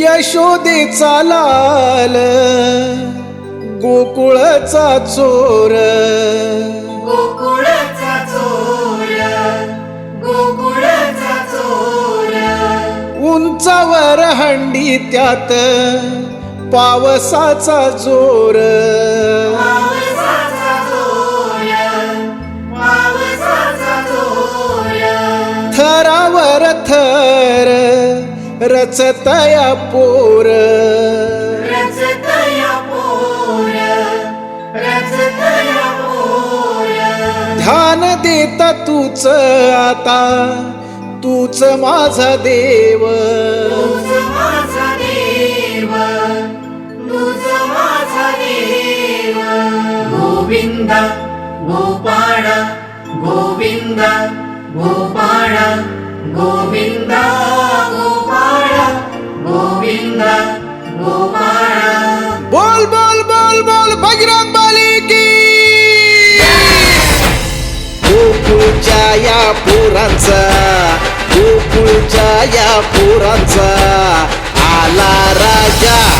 यशोदेचा लाल गोकुळचा चोर. गोकुळचा चोर गोकुळचा चोर. उंचावर हंडी त्यात पावसाचा जोर. थरावर थर रचतया पोर रचतया पोर रचतया पोर ध्यान देत तूच आता तूच माझा देव। गोविंद गोपाळ गोविंद गोपाळ गोविंद। बोल बजरंग की। गोकुळच्या या पोरांचा गोकुळच्या या पोरांचा आला राजा.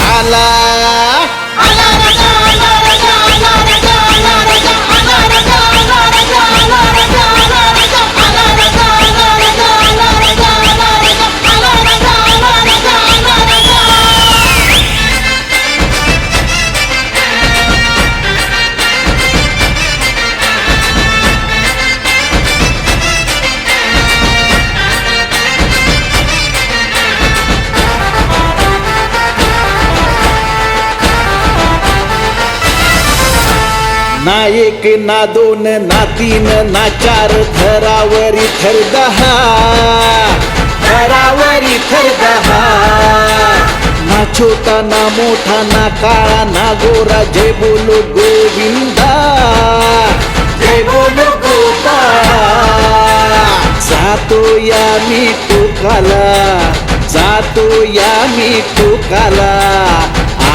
ना एक ना दोन ना तीन ना चार थरावरी थर दहा. थरावरी थर दहा. ना छोटा ना मोठा ना काळा ना गोरा जय बोलो गोविंदा. जय बोलो गोपाळा जातो या मी टोकाला. जातो या मी टोकाला.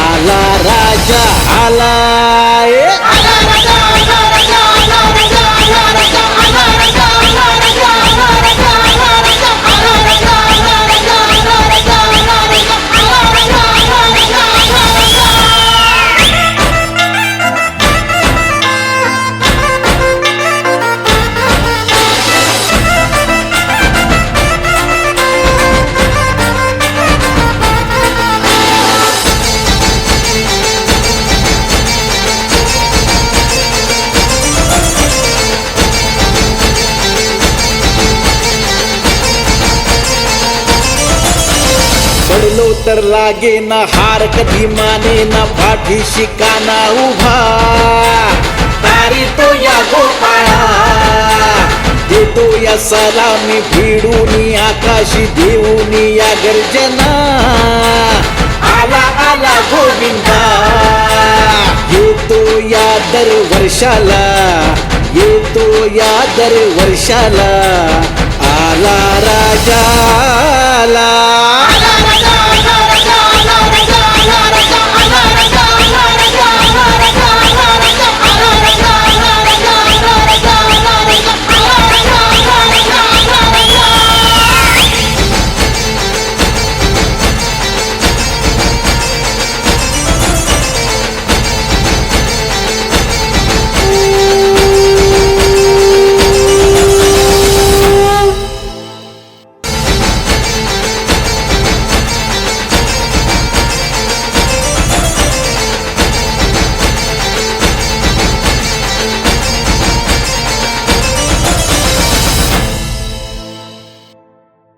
आला राजा आला ए आला तर लागे ना हार कधी माने ना पाठी शिकाना उभा. तारी तो या गोपाळा देतो या सलामी भिडून आकाशी देऊन या गर्जना. आला आला गोविंदा येतो या दर वर्षाला येतो या दर वर्षाला आला राजा आला